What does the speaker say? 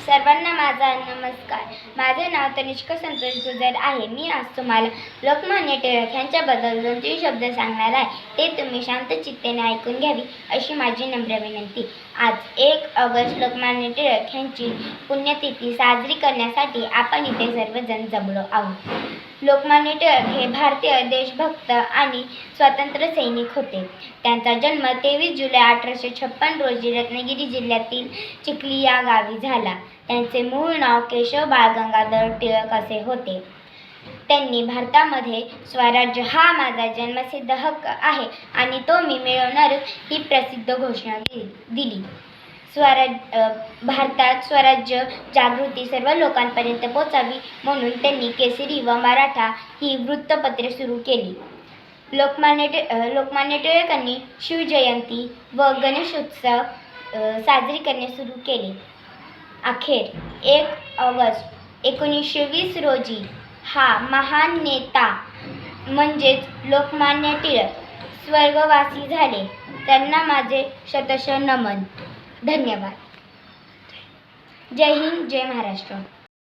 सर्वांना माझा नमस्कार. माझे नाव तनिष्का संतोष गुजर आहे. मी आज तुम्हाला लोकमान्य टिळक यांच्याबद्दल दोन तीन शब्द सांगणार आहे. ते तुम्ही शांत चित्तेने ऐकून घ्यावी अशी माझी नम्र विनंती. आज एक ऑगस्ट लोकमान्य टिळक यांची पुण्यतिथी साजरी करण्यासाठी आपण इथे सर्वजण जमलो आहोत. लोकमान्य टिळक हे भारतीय देशभक्त आणि स्वातंत्र्य सैनिक होते. त्यांचा जन्म तेवीस जुलै अठराशे छप्पन रोजी रत्नागिरी जिल्ह्यातील चिखली या गावी झाला. त्यांचे मूळ नाव केशव बाळ गंगाधर टिळक असे होते. त्यांनी भारतामध्ये स्वराज्य हा माझा जन्मसिद्ध हक्क आहे आणि तो मी मिळवणार ही प्रसिद्ध घोषणा दि दिली. स्वराज भारतात स्वराज्य जागृती सर्व लोकांपर्यंत पोचावी म्हणून त्यांनी केसरी व मराठा ही वृत्तपत्रे सुरू केली. लोकमान्य टि लोकमान्य टिळकांनी शिवजयंती व गणेशोत्सव साजरी करणे सुरू केले. अखेर एक ऑगस्ट एकोणीसशे वीस रोजी हा महान नेता म्हणजेच लोकमान्य टिळक स्वर्गवासी झाले. त्यांना माझे शतश नमन. धन्यवाद. जय हिंद जय महाराष्ट्र.